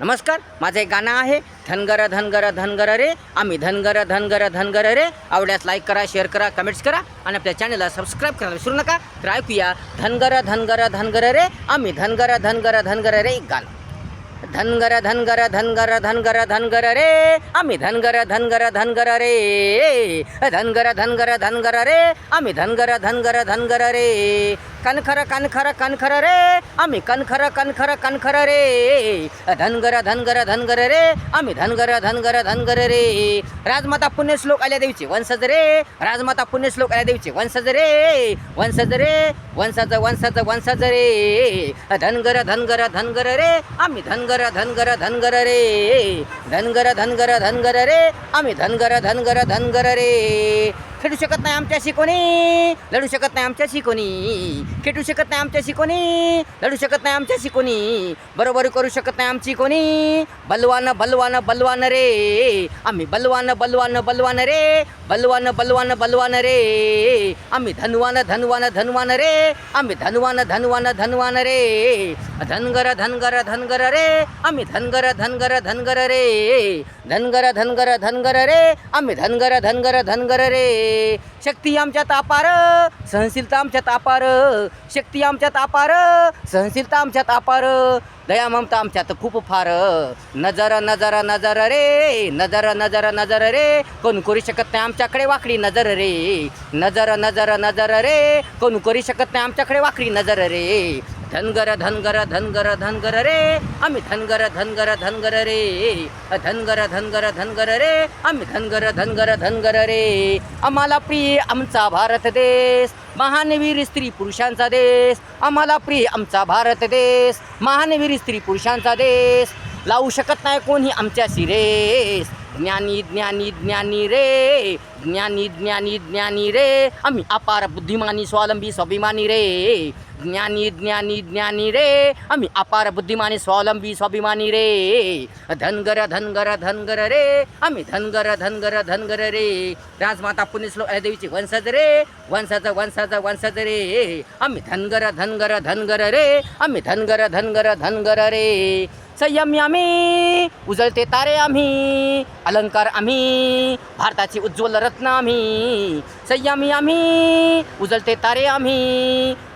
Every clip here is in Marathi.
नमस्कार माझं एक गाणं आहे धनगर धनगर धनगर रे आम्ही धनगर धनगर धनगर रे आवडल्यास लाईक करा शेअर करा कमेंट्स करा आणि आपल्या चॅनलला सबस्क्राईब करायला विसरू नका तर ऐकूया धनगर धनगर धनगर रे आम्ही धनगर धनगर धनगर रे एक गाणं धनगर धनगर धनगर धनगर धनगर रे आम्ही धनगर धनगर धनगर रे धनगर धनगर धनगर रे आम्ही धनगर धनगर धनगर रे कनखर कनखर कनखर रे. आम्ही कनखर कनखर कनखर रे. धनगर धनगर धनगर रे. आम्ही धनगर धनगर धनगर रे. राजमाता पुण्यश्लोक आल्या देवीचे. वंशज रे. राजमाता पुण्यश्लोक आल्या देवीचे. वंशज रे. वंशज रे. वंशज वंशज वंशज रे. धनगर धनगर धनगर रे. आम्ही धनगर धनगर धनगर रे. धनगर धनगर धनगर रे. आम्ही धनगर धनगर धनगर रे. खेळू शकत नाही आमच्याशी कोणी. लढू शकत नाही आमच्याशी कोणी. खेटू शकत नाही आमच्याशी कोणी. लढू शकत नाही आमच्याशी कोणी. बरोबर करू शकत नाही आमची कोणी. बलवान बलवान बलवान रे. आम्ही बलवान बलवान बलवान रे. बलवान बलवान बलवान रे. आम्ही धनवान धनवान धनवान रे. आम्ही धनवान धनवान धनवान रे. धनगर धनगर धनगर रे. आम्ही धनगर धनगर धनगर रे. धनगर धनगर धनगर रे. आम्ही धनगर धनगर धनगर रे. शक्ती आमच्यात अपार सहनशीलता आमच्यात अपार शक्ती आमच्यात अपार सहनशीलता आमच्यात अपार दया ममता आमच्यात खूप फार. नजर नजर नजर रे. नजर नजर नजर रे. कोण करू शकत नाही आमच्याकडे वाकडी नजर रे. नजर नजर नजर रे. कोण करू शकत नाही आमच्याकडे वाकडी नजर रे. धनगर धनगर धनगर धनगर रे. आम्ही धनगर धनगर धनगर रे. धनगर धनगर धनगर रे. आम्ही धनगर धनगर धनगर रे. आम्हाला प्रिय आमचा भारत देश. महानवीर स्त्री पुरुषांचा देश. आम्हाला प्रिय आमचा भारत देश. महानवीर स्त्री पुरुषांचा देश. लावू शकत नाही कोणी आमच्याशी रे. ज्ञानी ज्ञानी ज्ञानी रे. ज्ञानी ज्ञानी ज्ञानी रे. आम्ही अपार बुद्धिमानी स्वावलंबी स्वाभिमानी रे. ज्ञानी ज्ञानी ज्ञानी रे. आम्ही अपार बुद्धिमानी स्वावलंबी स्वाभिमानी रे. धनगर धनगर धनगर रे. आम्ही धनगर धनगर धनगर रे. राजमाता पुण्यश्लोक देवीची वंशज रे. वंशज वंशज वंशज रे. आम्ही धनगर धनगर धनगर रे. आम्ही धनगर धनगर धनगर रे. संयमी आम्ही उजळते तारे आम्ही अलंकार आम्ही भारताची उज्ज्वल रत्न आम्ही. संयमी आम्ही उजलते तारे आम्ही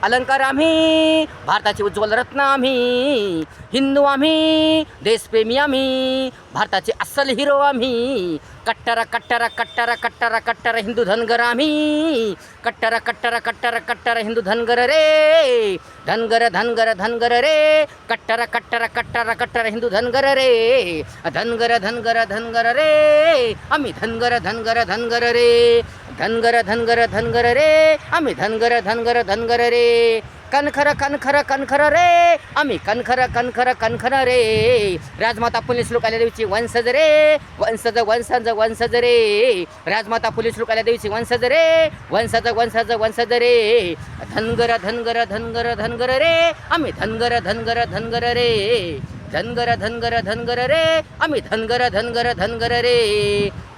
अलंकार आम्ही भारताचे उज्ज्वल रत्न आम्ही हिंदू आम्ही देशप्रेमी आम्ही भारताचे अस्सल हिरो आम्ही कट्टर कट्टर कट्टर कट्टर कट्टर हिंदू धनगर आम्ही कट्टर कट्टर कट्टर कट्टर हिंदू धनगर रे धनगर धनगर धनगर रे कट्टर कट्टर कट्टर कट्टर हिंदू धनगर रे धनगर धनगर धनगर रे आम्ही धनगर धनगर धनगर रे धनगर धनगर धनगर रे. आम्ही धनगर धनगर धनगर रे. कनखर कनखर कनखर रे. आम्ही कनखर कनखर कनखर रे. राजमाता पोलीस लोकाल्या देवीची वंशज रे. वंशज वंशज वंशज रे. राजमाता पोलीस लोकाल्या देवीची वंशज रे. वंशज वंशज वंशज रे. धनगर धनगर धनगर धनगर रे. आम्ही धनगर धनगर धनगर रे. धनगर धनगर धनगर रे. आम्ही धनगर धनगर धनगर रे.